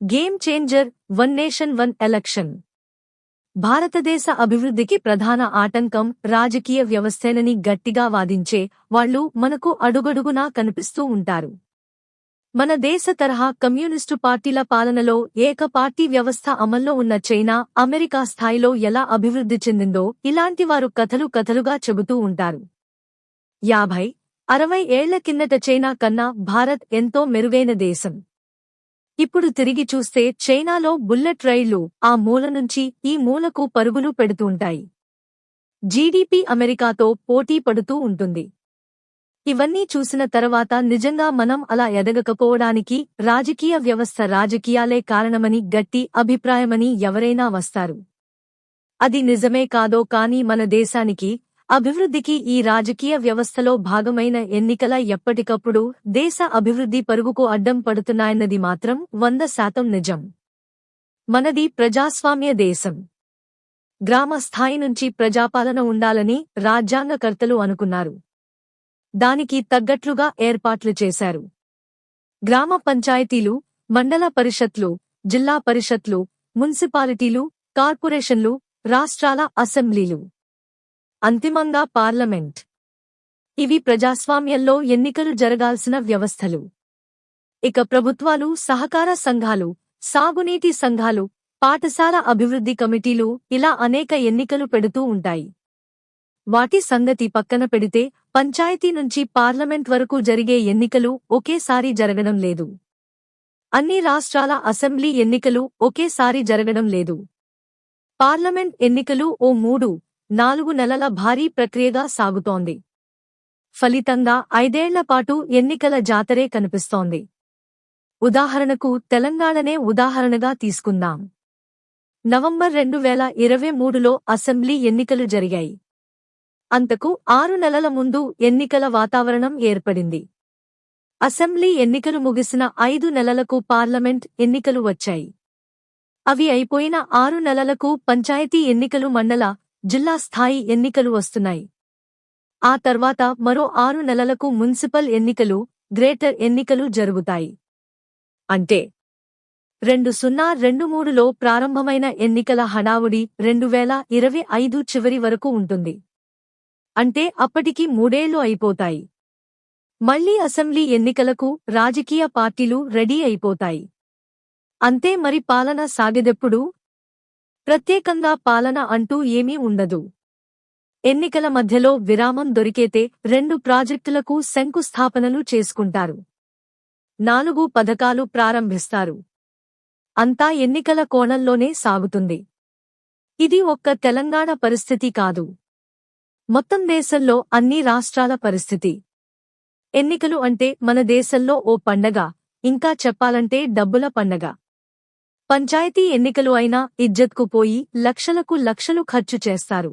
Game changer one nation one election భారతదేశ అభివృద్ధికి ప్రధాన ఆటంకం రాజకీయ వ్యవస్థేనని గట్టిగా వాదించే వాళ్ళు మనకు అడుగడుగునా కనిపిస్తూ ఉంటారు. మన దేశ తరహా కమ్యూనిస్టు పార్టీల పాలనలో ఏక పార్టీ వ్యవస్థ అమల్లో ఉన్న చైనా అమెరికా స్థాయిలో ఎలా అభివృద్ధి చెందిందో ఇలాంటి వారు కథలు కథలుగా చెబుతూ ఉంటారు. యాభై అరవై ఏళ్ళ కిందట చైనా కన్నా భారత్ ఎంతో మెరుగైన దేశం. ఇప్పుడు తిరిగి చూస్తే చైనాలో బుల్లెట్ రైళ్ళు ఆ మూల నుంచి ఈ మూలకు పరుగులు పెడుతుంటాయి. జీడీపీ అమెరికాతో పోటీ పడుతూ ఉంటుంది. ఇవన్నీ చూసిన తర్వాత నిజంగా మనం అలా ఎదగకపోవడానికి రాజకీయ వ్యవస్థ రాజకీయాలే కారణమని గట్టి అభిప్రాయమని ఎవరైనా వస్తారు. అది నిజమే కాదో కాని మన దేశానికి అభివృద్ధికి ఈ రాజకీయ వ్యవస్థలో భాగమైన ఎన్నికల ఎప్పటికప్పుడు దేశ అభివృద్ధి పరుగుకు అడ్డం పడుతున్నాయన్నది మాత్రం వంద శాతం నిజం. మనది ప్రజాస్వామ్య దేశం. గ్రామ స్థాయి నుంచి ప్రజాపాలన ఉండాలని రాజ్యాంగకర్తలు అనుకున్నారు. దానికి తగ్గట్లుగా ఏర్పాట్లు చేశారు. గ్రామ పంచాయతీలు మండల పరిషత్లు జిల్లా పరిషత్లు మున్సిపాలిటీలు కార్పొరేషన్లు రాష్ట్రాల అసెంబ్లీలు. అంతిమంగా పార్లమెంట్. ఇవి ప్రజాస్వామ్యంలో ఎన్నికలు జరగాల్సిన వ్యవస్థలు. ఇక ప్రభుత్వాలు సహకార సంఘాలు సాగునీటి సంఘాలు పాఠశాల అభివృద్ధి కమిటీలు ఇలా అనేక ఎన్నికలు పెడుతూ ఉంటాయి. వాటి సంగతి పక్కన పెడితే పంచాయతీ నుంచి పార్లమెంట్ వరకు జరిగే ఎన్నికలు ఒకేసారి జరగడం లేదు. అన్ని రాష్ట్రాల అసెంబ్లీ ఎన్నికలు ఒకేసారి జరగడం లేదు. పార్లమెంట్ ఎన్నికలు ఓ మూడు నాలుగు నెలల భారీ ప్రక్రియగా సాగుతోంది. ఫలితంగా ఐదేళ్ళపాటు ఎన్నికల జాతరే కనిపిస్తోంది. ఉదాహరణకు తెలంగాణనే ఉదాహరణగా తీసుకుందాం. నవంబర్ రెండు వేల ఇరవై మూడులో అసెంబ్లీ ఎన్నికలు జరిగాయి. అంతకు ఆరు నెలల ముందు ఎన్నికల వాతావరణం ఏర్పడింది. అసెంబ్లీ ఎన్నికలు ముగిసిన ఐదు నెలలకు పార్లమెంట్ ఎన్నికలు వచ్చాయి. అవి అయిపోయిన ఆరు నెలలకు పంచాయతీ ఎన్నికలు మండల జిల్లా స్థాయి ఎన్నికలు వస్తున్నాయి. ఆ తర్వాత మరో ఆరు నెలలకు మున్సిపల్ ఎన్నికలు గ్రేటర్ ఎన్నికలు జరుగుతాయి. అంటే రెండు సున్నా రెండు మూడులో ప్రారంభమైన ఎన్నికల హడావుడి రెండు వేల ఇరవై ఐదు చివరి వరకు ఉంటుంది. అంటే అప్పటికి మూడేళ్ళు అయిపోతాయి. మళ్ళీ అసెంబ్లీ ఎన్నికలకు రాజకీయ పార్టీలు రెడీ అయిపోతాయి. అంతే మరి పాలన సాగెదెప్పుడు? ప్రత్యేకంగా పాలన అంటూ ఏమీ ఉండదు. ఎన్నికల మధ్యలో విరామం దొరికేతే రెండు ప్రాజెక్టులకు శంకుస్థాపనలు చేసుకుంటారు. నాలుగు పథకాలు ప్రారంభిస్తారు. అంతా ఎన్నికల కోణంలోనే సాగుతుంది. ఇది ఒక్క తెలంగాణ పరిస్థితి కాదు. మొత్తం దేశంలో అన్ని రాష్ట్రాల పరిస్థితి. ఎన్నికలు అంటే మన దేశంలో ఓ పండగ. ఇంకా చెప్పాలంటే డబ్బుల పండగ. పంచాయతీ ఎన్నికలు అయినా ఇజ్జత్కు పోయి లక్షలకు లక్షలు ఖర్చు చేస్తారు.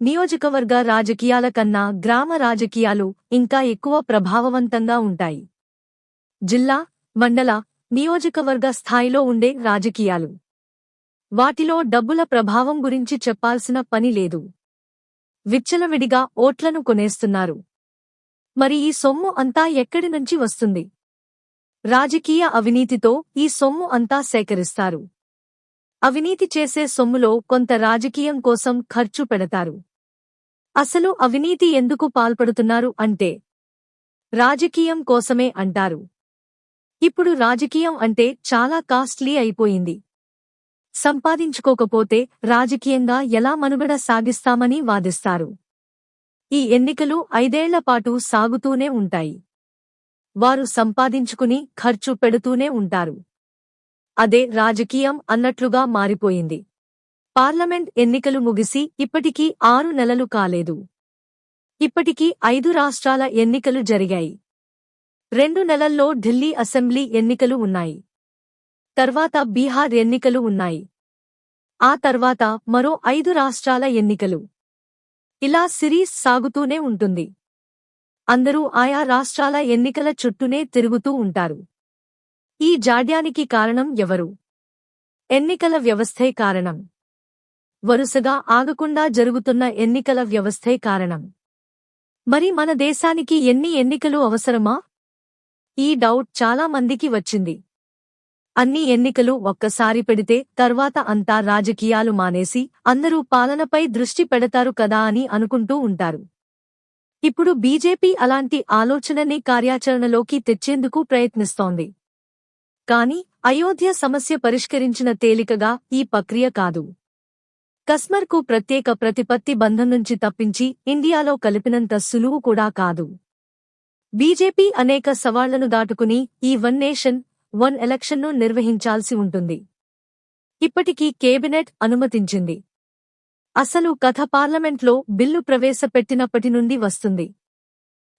నియోజకవర్గ రాజకీయాల కన్నా గ్రామ రాజకీయాలు ఇంకా ఎక్కువ ప్రభావవంతంగా ఉంటాయి. జిల్లా మండల నియోజకవర్గ స్థాయిలో ఉండే రాజకీయాలు. వాటిలో డబ్బుల ప్రభావం గురించి చెప్పాల్సిన పని లేదు. విచ్చలవిడిగా ఓట్లను కొనేస్తున్నారు. మరి ఈ సొమ్ము అంతా ఎక్కడి నుంచి వస్తుంది? రాజకీయ అవినీతితో ఈ సొమ్ము అంతా సేకరిస్తారు. అవినీతి చేసే సొమ్ములో కొంత రాజకీయం కోసం ఖర్చు పెడతారు. అసలు అవినీతి ఎందుకు పాల్పడుతున్నారు అంటే రాజకీయం కోసమే అంటారు. ఇప్పుడు రాజకీయం అంటే చాలా కాస్ట్లీ అయిపోయింది. సంపాదించుకోకపోతే రాజకీయంగా ఎలా మనుగడ సాగిస్తామని వాదిస్తారు. ఈ ఎన్నికలు ఐదేళ్ళపాటు సాగుతూనే ఉంటాయి. వారు సంపాదించుకుని ఖర్చు పెడుతూనే ఉంటారు. అదే రాజకీయం అన్నట్లుగా మారిపోయింది. పార్లమెంట్ ఎన్నికలు ముగిసి ఇప్పటికీ ఆరు నెలలు కాలేదు. ఇప్పటికీ ఐదు రాష్ట్రాల ఎన్నికలు జరిగాయి. రెండు నెలల్లో ఢిల్లీ అసెంబ్లీ ఎన్నికలు ఉన్నాయి. తర్వాత బీహార్ ఎన్నికలు ఉన్నాయి. ఆ తర్వాత మరో ఐదు రాష్ట్రాల ఎన్నికలు. ఇలా సిరీస్ సాగుతూనే ఉంటుంది. అందరూ ఆయా రాష్ట్రాల ఎన్నికల చుట్టూనే తిరుగుతూ ఉంటారు. ఈ జాడ్యానికి కారణం ఎవరు? ఎన్నికల వ్యవస్థే కారణం. వరుసగా ఆగకుండా జరుగుతున్న ఎన్నికల వ్యవస్థే కారణం. మరి మన దేశానికి ఎన్ని ఎన్నికలు అవసరమా? ఈ డౌట్ చాలా మందికి వచ్చింది. అన్ని ఎన్నికలు ఒక్కసారి పెడితే తర్వాత అంతా రాజకీయాలు మానేసి అందరూ పాలనపై దృష్టి పెడతారు కదా అని అనుకుంటూ ఉంటారు. ఇప్పుడు బీజేపీ అలాంటి ఆలోచనని కార్యాచరణలోకి తెచ్చేందుకు ప్రయత్నిస్తోంది. కాని అయోధ్య సమస్య పరిష్కరించిన తేలికగా ఈ ప్రక్రియ కాదు. కస్మర్కు ప్రత్యేక ప్రతిపత్తి బంధం నుంచి తప్పించి ఇండియాలో కలిపినంత సులువు కూడా కాదు. బీజేపీ అనేక సవాళ్ళను దాటుకుని ఈ వన్ నేషన్ వన్ ఎలక్షన్ను నిర్వహించాల్సి ఉంటుంది. ఇప్పటికీ కేబినెట్ అనుమతించింది. అసలు కథ పార్లమెంట్లో బిల్లు ప్రవేశపెట్టినప్పటి నుండి వస్తుంది.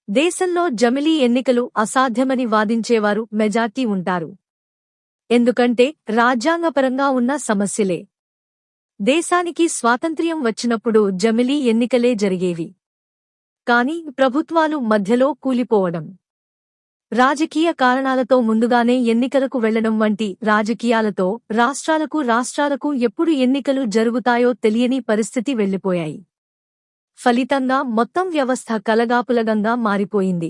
దేశంలో జమిలీ ఎన్నికలు అసాధ్యమని వాదించేవారు మెజార్టీ ఉంటారు. ఎందుకంటే రాజ్యాంగపరంగా ఉన్న సమస్యలే. దేశానికి స్వాతంత్ర్యం వచ్చినప్పుడు జమిలీ ఎన్నికలే జరిగేవి. కాని ప్రభుత్వాలు మధ్యలో కూలిపోవడం. రాజకీయ కారణాలతో ముందుగానే ఎన్నికలకు వెళ్ళడం వంటి రాజకీయాలతో రాష్ట్రాలకు రాష్ట్రాలకు ఎప్పుడు ఎన్నికలు జరుగుతాయో తెలియని పరిస్థితి వెళ్ళిపోయాయి ఫలితంగా మొత్తం వ్యవస్థ కలగాపులగంగా మారిపోయింది.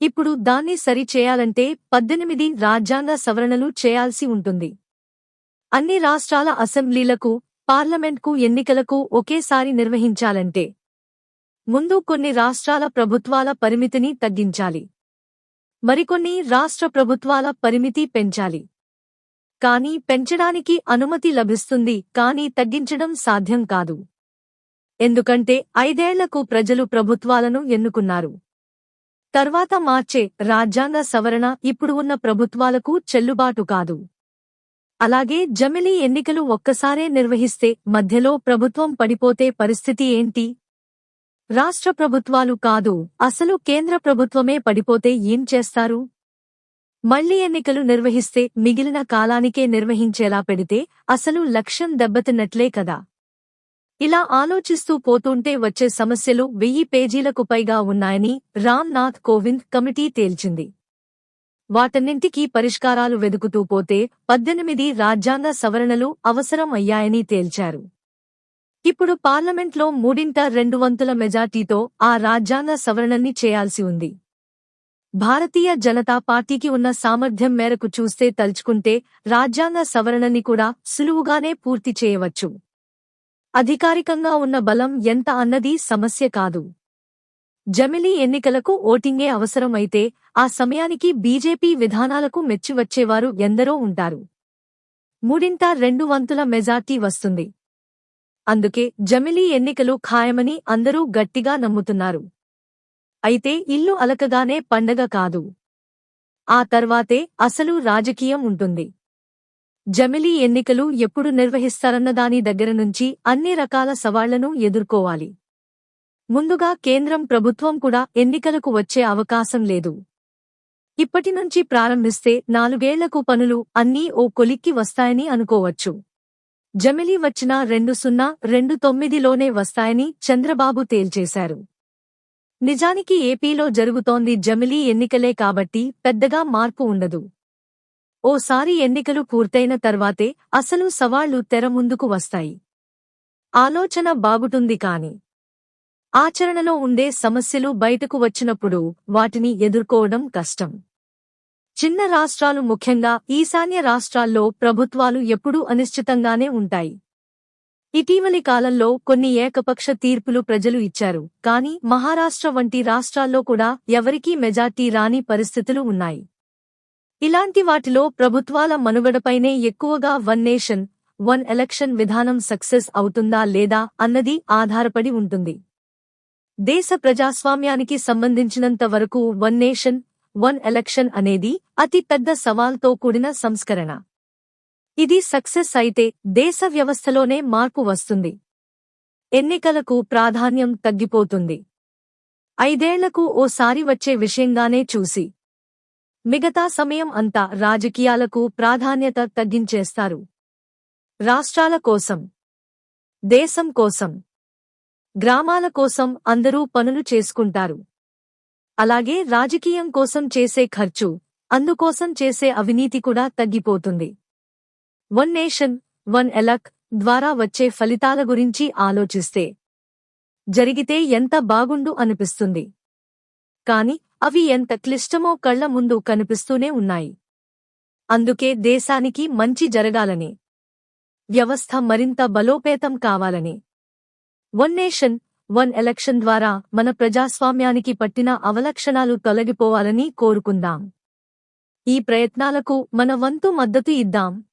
ఇప్పుడు దాన్ని సరిచేయాలంటే పద్దెనిమిది రాజ్యాంగ సవరణలు చేయాల్సి ఉంటుంది. అన్ని రాష్ట్రాల అసెంబ్లీలకు పార్లమెంట్కు ఎన్నికలకు ఒకేసారి నిర్వహించాలంటే ముందు కొన్ని రాష్ట్రాల ప్రభుత్వాల పరిమితిని తగ్గించాలి. మరికొన్ని రాష్ట్ర ప్రభుత్వాల పరిమితి పెంచాలి. కానీ పెంచడానికి అనుమతి లభిస్తుంది కానీ తగ్గించడం సాధ్యం కాదు. ఎందుకంటే ఐదేళ్ళకు ప్రజలు ప్రభుత్వాలను ఎన్నుకున్నారు. తర్వాత మార్చే రాజ్యాంగ సవరణ ఇప్పుడు ఉన్న ప్రభుత్వాలకు చెల్లుబాటు కాదు. అలాగే జమిలీ ఎన్నికలు ఒక్కసారే నిర్వహిస్తే మధ్యలో ప్రభుత్వం పడిపోతే పరిస్థితి ఏంటి? రాష్ట్ర ప్రభుత్వాలు కాదు అసలు కేంద్ర ప్రభుత్వమే పడిపోతే ఏం చేస్తారు? మళ్ళీ ఎన్నికలు నిర్వహిస్తే మిగిలిన కాలానికే నిర్వహించేలా పెడితే అసలు లక్ష్యం దెబ్బతిన్నట్లే కదా? ఇలా ఆలోచిస్తూ పోతుంటే వచ్చే సమస్యలు వెయ్యి పేజీలకు పైగా ఉన్నాయని రామ్నాథ్ కోవింద్ కమిటీ తేల్చింది. వాటన్నింటికీ పరిష్కారాలు వెదుకుతూ పోతే పద్దెనిమిది రాజ్యాంగ సవరణలు అవసరం అయ్యాయని తేల్చారు. ఇప్పుడు పార్లమెంట్లో మూడింట రెండు వంతుల మెజార్టీతో ఆ రాజ్యాంగ సవరణని చేయాల్సి ఉంది. భారతీయ జనతా పార్టీకి ఉన్న సామర్థ్యం మేరకు చూస్తే తలుచుకుంటే రాజ్యాంగ సవరణని కూడా సులువుగానే పూర్తి చేయవచ్చు. అధికారికంగా ఉన్న బలం ఎంత అన్నది సమస్య కాదు. జమిలీ ఎన్నికలకు ఓటింగే అవసరమైతే ఆ సమయానికి బీజేపీ విధానాలకు మెచ్చివచ్చేవారు ఎందరో ఉంటారు. మూడింట రెండు వంతుల మెజార్టీ వస్తుంది. అందుకే జమిలీ ఎన్నికలు ఖాయమని అందరూ గట్టిగా నమ్ముతున్నారు. అయితే ఇల్లు అలకగానే పండగ కాదు. ఆ తర్వాతే అసలు రాజకీయం ఉంటుంది. జమిలీ ఎన్నికలు ఎప్పుడు నిర్వహిస్తారన్నదాని దగ్గర నుంచి అన్ని రకాల సవాళ్ళను ఎదుర్కోవాలి. ముందుగా కేంద్రం ప్రభుత్వం కూడా ఎన్నికలకు వచ్చే అవకాశం లేదు. ఇప్పటినుంచి ప్రారంభిస్తే నాలుగేళ్ళకు పనులు అన్నీ ఓ కొలిక్కి వస్తాయని అనుకోవచ్చు. జమిలి వచ్చిన రెండు సున్నా రెండు తొమ్మిదిలోనే వస్తాయని చంద్రబాబు తేల్చేశారు. నిజానికి ఏపీలో జరుగుతోంది జమిలీ ఎన్నికలే కాబట్టి పెద్దగా మార్పు ఉండదు. ఓసారి ఎన్నికలు పూర్తయిన తర్వాతే అసలు సవాళ్ళు తెర ముందుకు వస్తాయి. ఆలోచన బాగుటుంది కాని ఆచరణలో ఉండే సమస్యలు బయటకు వచ్చినప్పుడు వాటిని ఎదుర్కోవడం కష్టం. చిన్న రాష్ట్రాలు ముఖ్యంగా ఈశాన్య రాష్ట్రాల్లో ప్రభుత్వాలు ఎప్పుడూ అనిశ్చితంగానే ఉంటాయి. ఇటీవలి కాలంలో కొన్ని ఏకపక్ష తీర్పులు ప్రజలు ఇచ్చారు. కాని మహారాష్ట్ర వంటి రాష్ట్రాల్లో కూడా ఎవరికీ మెజార్టీ రాని పరిస్థితులు ఉన్నాయి. ఇలాంటి వాటిలో ప్రభుత్వాల మనుగడపైనే ఎక్కువగా వన్ నేషన్ వన్ ఎలక్షన్ విధానం సక్సెస్ అవుతుందా లేదా అన్నది ఆధారపడి ఉంటుంది. దేశ ప్రజాస్వామ్యానికి సంబంధించినంత వరకు వన్ నేషన్ వన్ ఎలక్షన్ అనేది అతి పెద్ద సవాల్తో కూడిన సంస్కరణ. ఇది సక్సెస్ అయితే దేశ వ్యవస్థలోనే మార్పు వస్తుంది. ఎన్నికలకు ప్రాధాన్యం తగ్గిపోతుంది. ఐదేళ్ళకు ఓసారి వచ్చే విషయంగానే చూసి. మిగతా సమయం అంతా రాజకీయాలకు ప్రాధాన్యత తగ్గించేస్తారు. రాష్ట్రాల కోసం. దేశం కోసం. గ్రామాల కోసం అందరూ పనులు చేసుకుంటారు. అలాగే రాజకీయం కోసం చేసే ఖర్చు అందుకోసం చేసే అవినీతి కూడా తగ్గిపోతుంది. వన్ నేషన్ వన్ ఎలక్ ద్వారా వచ్చే ఫలితాల గురించి ఆలోచిస్తే జరిగితే ఎంత బాగుండు అనిపిస్తుంది. కాని అవి ఎంత క్లిష్టమో కళ్ళ ముందు కనిపిస్తూనే ఉన్నాయి. అందుకే దేశానికి మంచి జరగాలని వ్యవస్థ మరింత బలోపేతం కావాలని. వన్ నేషన్ వన్ ఎలక్షన్ ద్వారా మన ప్రజాస్వామ్యానికి పట్టిన అవలక్షణాలు తొలగిపోవాలని కోరుకుందాం. ఈ ప్రయత్నాలకు మన వంతు మద్దతు ఇద్దాం.